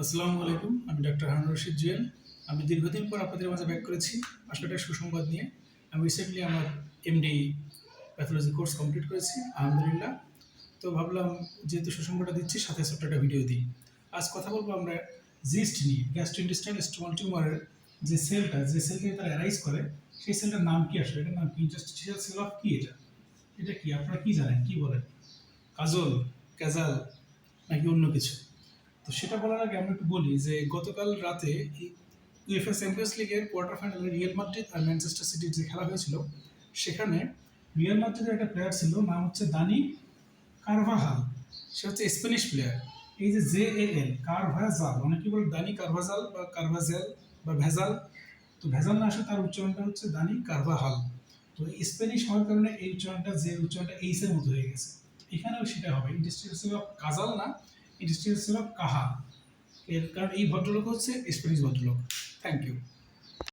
আসসালামু আলাইকুম, আমি ডক্টর হারুন রশিদ জুয়েল। আমি দীর্ঘদিন পর আপনাদের মাঝে ব্যাক করেছি আসলে সুসংবাদ নিয়ে। আমি রিসেন্টলি আমার এমডি প্যাথোলজি কোর্স কমপ্লিট করেছি, আলহামদুলিল্লাহ। তো ভাবলাম, যেহেতু সুসংবাদটা দিচ্ছি, সাথে ছোট্ট একটা ভিডিও দিই। আজ কথা বলব আমরা জিস্ট নিয়ে গ্যাস্ট্রোইন্টেস্টাইন স্টোমাল টিউমারের যে সেলটা যে সেলটাকে তারা অ্যারাইজ করে, সেই সেলটার নাম কি আসলে? এটার নাম কি? ইন্টারস্টিশিয়াল সেল অফ কি এটা? এটা কি? আপনারা কি জানেন? কি বলেন? কাজল ক্যাজাল নাকি অন্য কিছু? তো সেটা বলার আগে আমরা একটু বলি যে গতকাল রাতে ইউএফএ চ্যাম্পিয়ন্স লিগের কোয়ার্টার ফাইনালে রিয়াল মাদ্রিদ আর ম্যানচেস্টার সিটির যে খেলা হয়েছিল, সেখানে রিয়াল মাদ্রিদের একটা প্লেয়ার ছিল, নাম হচ্ছে দানি কারভাহাল। সে হচ্ছে স্প্যানিশ প্লেয়ার এই যে জে এ এল কারভাজাল। অনেকে বলে দানি কারভাজাল বা কারভাজেল বা ভেজাল। তো ভেজাল না আসে তার উচ্চারণটা হচ্ছে দানি কারভাহাল। তো স্প্যানিশ হওয়ার কারণে এই উচ্চারণটা যে উচ্চারণটা এইসের মতো হয়ে গেছে। এখানেও সেটা হবে। ইন্ডাস্ট্রিয়াল সেল অফ কাজাল না। সেল অফ কাহা এর কারণ এই ভদ্রলোক হচ্ছে স্প্যানিশ ভদ্রলোক। Thank you